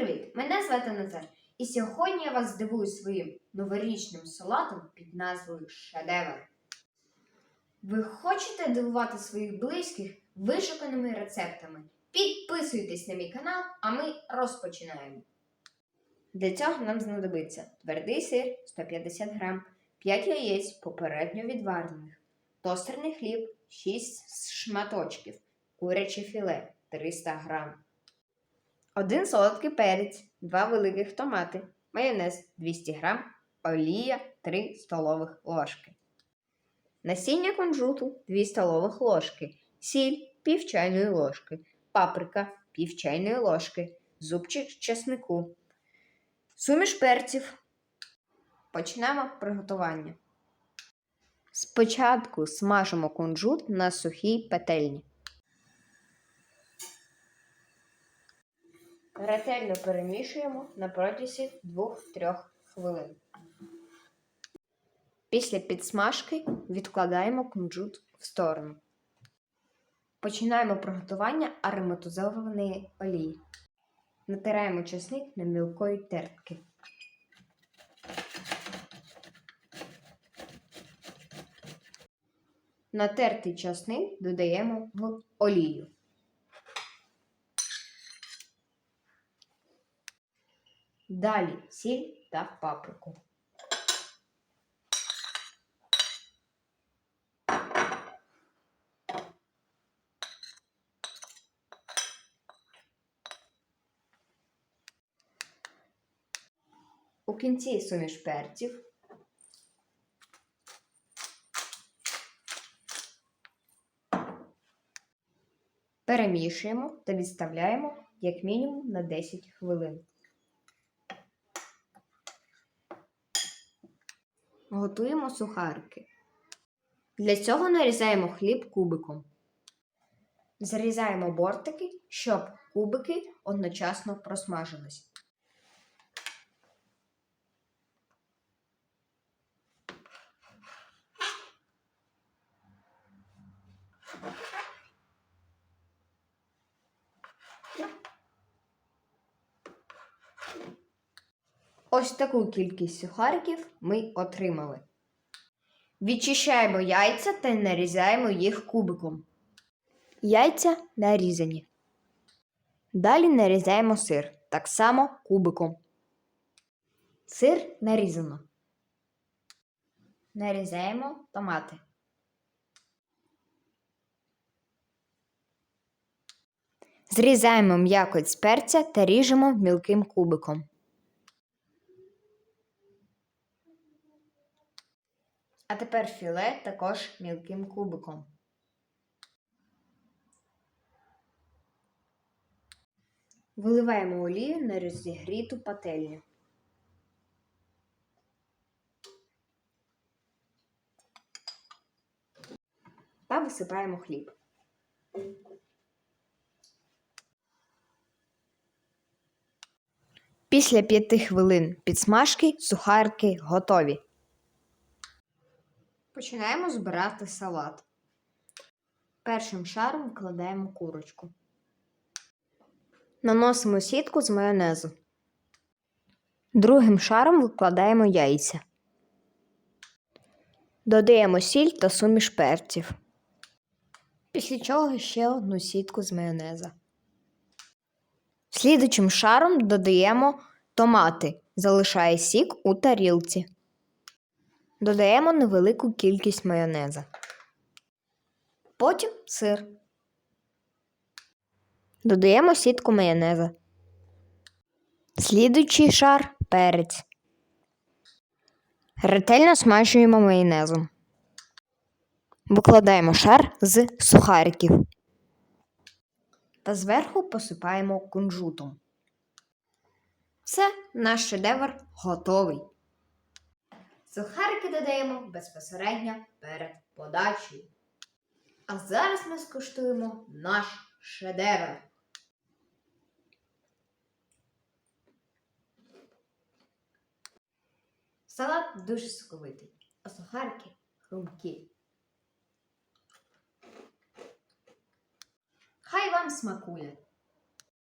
Привіт! Мене звати Назар, і сьогодні я вас здивую своїм новорічним салатом під назвою Шедевр. Ви хочете дивувати своїх близьких вишуканими рецептами? Підписуйтесь на мій канал, а ми розпочинаємо. Для цього нам знадобиться твердий сир 150 грам, 5 яєць попередньо відварених, тостерний хліб 6 шматочків, куряче філе 300 г. 1 солодкий перець, 2 великих томати, майонез 200 г, олія 3 столових ложки. Насіння кунжуту 2 столових ложки, сіль пів чайної ложки, паприка пів чайної ложки, зубчик чеснику. Суміш перців. Почнемо приготування. Спочатку смажимо кунжут на сухій петельні. Ретельно перемішуємо на протязі 2-3 хвилин. Після підсмажки відкладаємо кунжут в сторону. Починаємо приготування ароматизованої олії. Натираємо чесник на мілкої тертки. Натертий часник додаємо в олію. Далі сіль та паприку. У кінці суміш перців. Перемішуємо та відставляємо як мінімум на 10 хвилин. Готуємо сухарики. Для цього нарізаємо хліб кубиком. Зарізаємо бортики, щоб кубики одночасно просмажились. Ось таку кількість сухариків ми отримали. Відчищаємо яйця та нарізаємо їх кубиком. Яйця нарізані. Далі нарізаємо сир так само кубиком. Сир нарізано. Нарізаємо томати. Зрізаємо м'якоть з перця та ріжемо мілким кубиком. А тепер філе також мілким кубиком. Виливаємо олію на розігріту пательню. Та висипаємо хліб. Після п'яти хвилин підсмажки сухарики готові. Починаємо збирати салат. Першим шаром вкладаємо курочку. Наносимо сітку з майонезу. Другим шаром викладаємо яйця. Додаємо сіль та суміш перців. Після чого ще одну сітку з майонеза. Слідучим шаром додаємо томати, залишає сік у тарілці. Додаємо невелику кількість майонеза. Потім сир. Додаємо сітку майонеза. Слідуючий шар перець. Ретельно смажуємо майонезом. Викладаємо шар з сухариків. Та зверху посипаємо кунжутом. Все, наш шедевр готовий. Сухарики додаємо безпосередньо перед подачею. А зараз ми скуштуємо наш шедевр. Салат дуже соковитий, а сухарики хрумкі. Хай вам смакує!